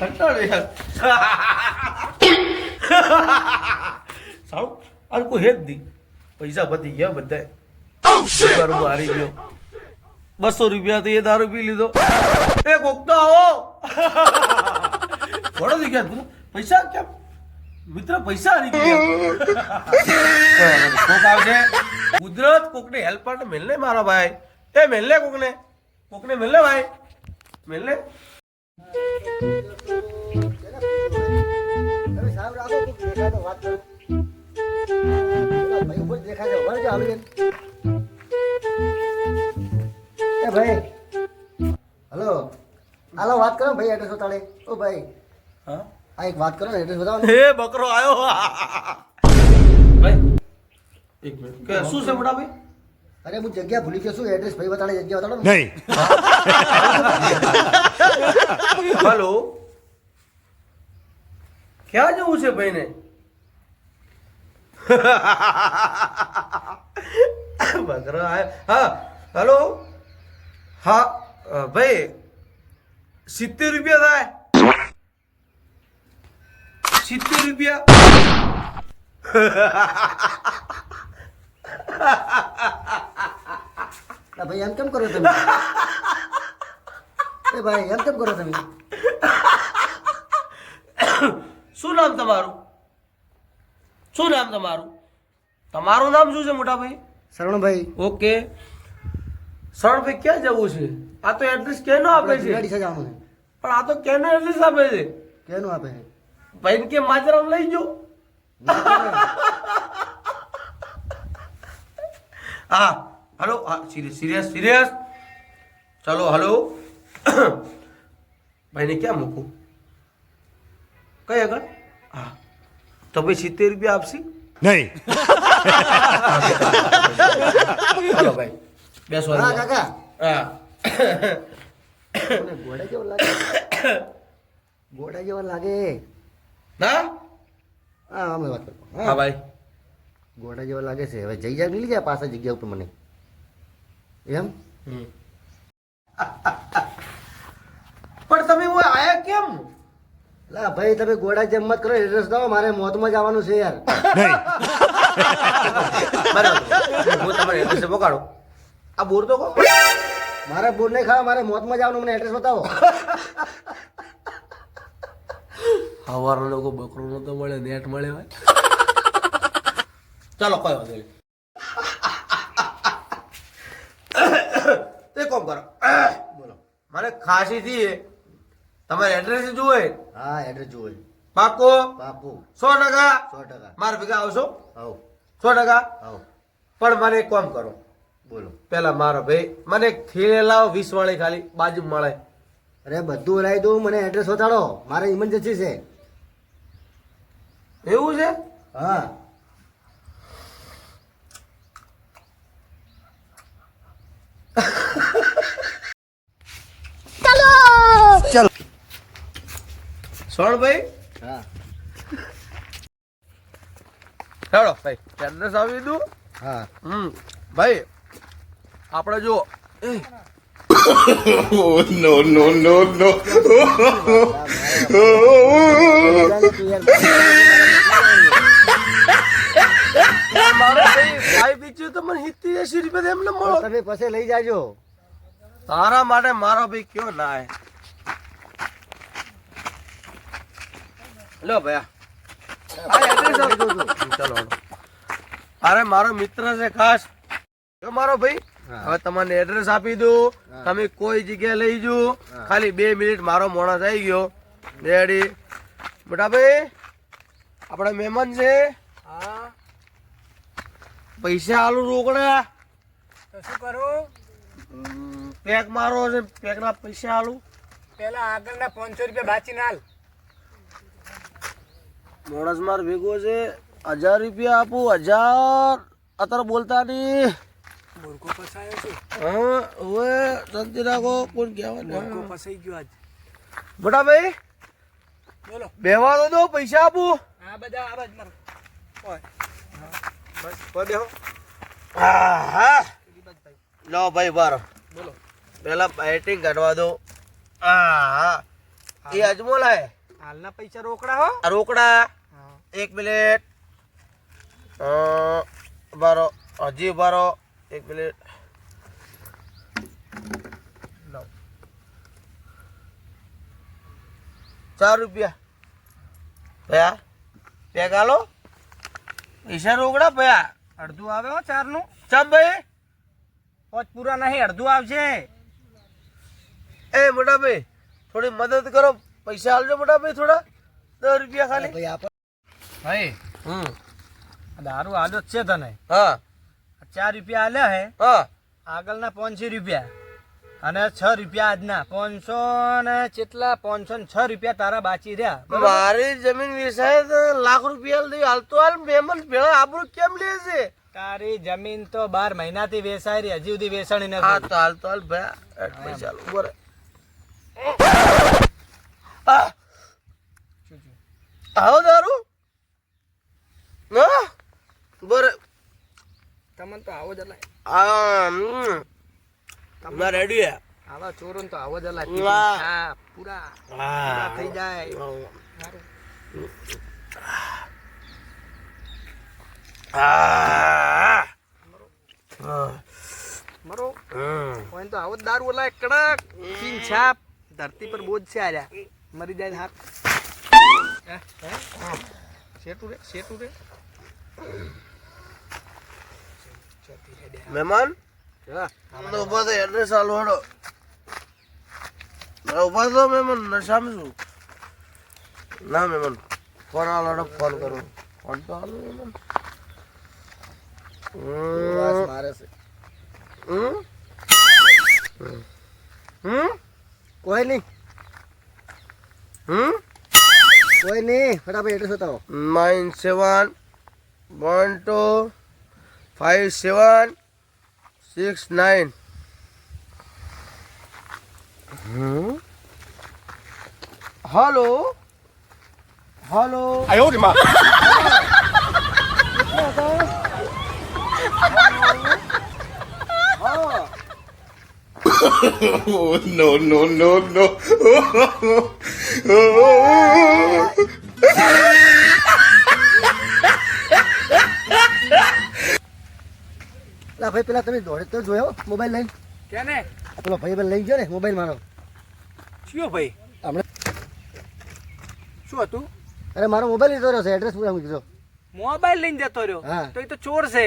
કંટાળો યાર. કોઈ હેત દી પૈસા બધી ગયા બધા રૂપિયા હારી ગયો. બસો રૂપિયાથી એ દારૂ પી લીધો. એ કોક તો આવો. ઘોડો થઈ ગયા તું. પૈસા કેમ? મિત્ર, પૈસા હારી ગયા. કોક આવશે કુદરત કોકને હેલ્પ માટે મેલને મારા ભાઈ. એ મેલને કોકને. કોકને મેલને ભાઈ. મેલને? ભાઈ હલો. હાલો વાત કરો ભાઈ એડ્રેસ બતાડે ઓ ભાઈ હા? આ એક વાત કરો એડ્રેસ બતાવો હે બકરો આવ્યો ભાઈ એક મિનિટ શું છે મોટા ભાઈ? અરે હું જગ્યા ભૂલી ગયો છું એડ્રેસ ભાઈ બતાડે જગ્યા બતાડો નહીં. હલો. ક્યાં જવું છે ભાઈને? બકરો હા હલો. હા ભાઈ સિત્તેર રૂપિયા થાય. સિત્તેર રૂપિયા. ભાઈ એમ કેમ કરો તમે? એ ભાઈ એમ કેમ કરો તમે? શું નામ તમારું? શું નામ તમારું? તમારું નામ શું છે મોટા ભાઈ શરણભાઈ. ઓકે. શરણભાઈ ક્યાં જવું છે? આ તો એડ્રેસ કેનો આપે છે? પણ આ તો કેનો એડ્રેસ આપે છે? કેનું આપે? છે ભાઈ કે માજરામ લઈ જો હા. હલો હા સિરિયસ સિરિયસ સિરિયસ ચલો હલો ભાઈને ક્યાં મૂકું કઈ આગળ હા તો ભાઈ સિત્તેર રૂપિયા આપશી નહીં ચલો ભાઈ બેસો હા કાકા હા ઘોડા જેવો લાગે ઘોડા જેવો લાગે ના હા અમે વાત કરો હા ભાઈ ઘોડા જેવા લાગે છે હવે જઈ જાય મિલી જાય પાછા જગ્યા ઉપર મને એમ? પણ તમે હું આયા કેમ? લા ભાઈ તમે ઘોડા જેમ મત કરો એડ્રેસ દો મારે મોતમાં જવાનું છે યાર. બરાબર. હું તમારે એડ્રેસ પકડો આ બોર તો કહો. મારે બોર નહીં ખાવા મારે મોતમાં જવાનું મને એડ્રેસ બતાવો. સવારના લોકો બકરો નતો મળે નેટ મળે ભાઈ ચાલો કઈ વાંધો નહીં તે કોમ કરો. બોલો. મને ખાંસી થી તમારે એડ્રેસ જોવે? હા એડ્રેસ જોવે. પાકો પાકો સો ટકા? સો ટકા. મારા ભેગા આવશો? આવો. સો ટકા? આવો. પણ મને એક કામ કરો. બોલો. પેલા મારો ભાઈ મને ખીરે લાવો વીસ વાળી ખાલી બાજુ મળે. અરે બધું લાવી દઉં મને એડ્રેસ બતાડો મારે ઇમરજન્સી છે. એવું છે? હા. સોણભાઈ હા. હેડો ભાઈ એડ્રેસ આવી દઉં હા. હમ ભાઈ આપણે જો નો નો નો નો. મારો ભાઈ ભાઈ તો મને સિત્તેર એસી રૂપિયા એમને મળો. તમે લઈ જાજો. તારા માટે મારો ભાઈ કયો ના લો હાલો. અરે મારો મિત્ર છે ખાસ. જો મારો ભાઈ હવે તમને એડ્રેસ આપી દઉં. તમે કોઈ જગ્યાએ લઈ જો ખાલી બે મિનિટ મારો મોણસ આવી ગયો. રેડી બેટા ભાઈ આપણા મહેમાન છે. પૈસા આલુ રોકડા. શું કરું? પેક મારો છે. પેક ના પૈસા આલુ. પેલા આગળના પાંચસો રૂપિયા બાચી નાલ માણસ માર ભેગો છે. હજાર રૂપિયા આપું. હજાર. અત્યારે બોલતા નહીં. મૂર્ખો ફસાયો છે? હા હવે શાંતિ રાખો. કોણ મૂર્ખો કહેવાનું ફસાઈ ગયો આજ. મોટા ભાઈ બોલો. બેવા દો દો પૈસા આપું. હા બધા આ બાજ મારો. બસ કોઈ બેહો. હા હા. લો ભાઈ બાર બોલો. પેલા બેટિંગ કાઢવા દો. હા હા. એ અજમો લાય હાલના પૈસા રોકડા હો. રોકડા. એક મિનિટ. ઉભારો. હજી બારો એક મિનિટ. ચાર રૂપિયા. ભયા? પેગ આલો. પૈસા રોકડા ભયા. અડધું આવે હો ચારનું. ચમ ભાઈ? પાંચ પૂરા નહીં, અડધું આવશે. એ મોટા ભાઈ, થોડી મદદ કરો. પૈસા આલજો મોટા ભાઈ થોડા. દસ રૂપિયા ખાલી. ભાઈ હમ. દારૂ આલ્યો છે તને. હા. ચાર રૂપિયા આલ્યા હે. હા. આગળના પાંચસો રૂપિયા. અને છ રૂપિયા આજના. પાંચસો ને કેટલા પાંચસો ને છ રૂપિયા તારા બાચી રહ્યા. મારી જમીન વિષય તો લાખ રૂપિયા લઈ હાલતો હાલ મેમન ભેળા આબરું કેમ લે છે? તારી જમીન તો બાર મહિનાથી વેસાઈ રહી હજી સુધી વેચાણી હા નથી તો હાલ તો હાલ ભાઈ પૈસા બરે આવો દારૂ. બરે તમને તો આવો જ અલાય. આ હમ. ના રેડી હે. આવા ચોરો તો આવો જ અલાય. હા પૂરા. પૂરા થઈ જાય. આ. મરો. કોઈ તો આવો દારૂ અલાય. કડક. ચીન છાપ. ધરતી પર બોજ છે આર્યા. મરી જાય હાથ? શેઠું રે શેઠું રે. મહેમાન? ઊભા તો એડ્રેસ આલો હેડો. ઊભા તો મહેમાન નશામાં છું ના મહેમાન. ફોન આલો હેડો ફોન કરો. ફોન તો આલો મહેમાન. મારે છે. હમ? હમ? કોઈ નહીં. હમ? કોઈ નહીં. ફટાફટ એડ્રેસ બતાવો. Nine seven one two five seven six nine hello hello no, no, no, no. લા ભાઈ પેલા તમે દોડે તો જોયો મોબાઈલ લઈને? કેને પેલો ભાઈ લઈ ગયો ને મોબાઈલ મારો. શું ભાઈ? હમણાં. શું હતું? અરે મારો મોબાઈલ લીધો રહ્યો છે એડ્રેસ પૂરા મૂકી દો મોબાઈલ લઈને જતો રહ્યો? હા. તો એ તો ચોર છે.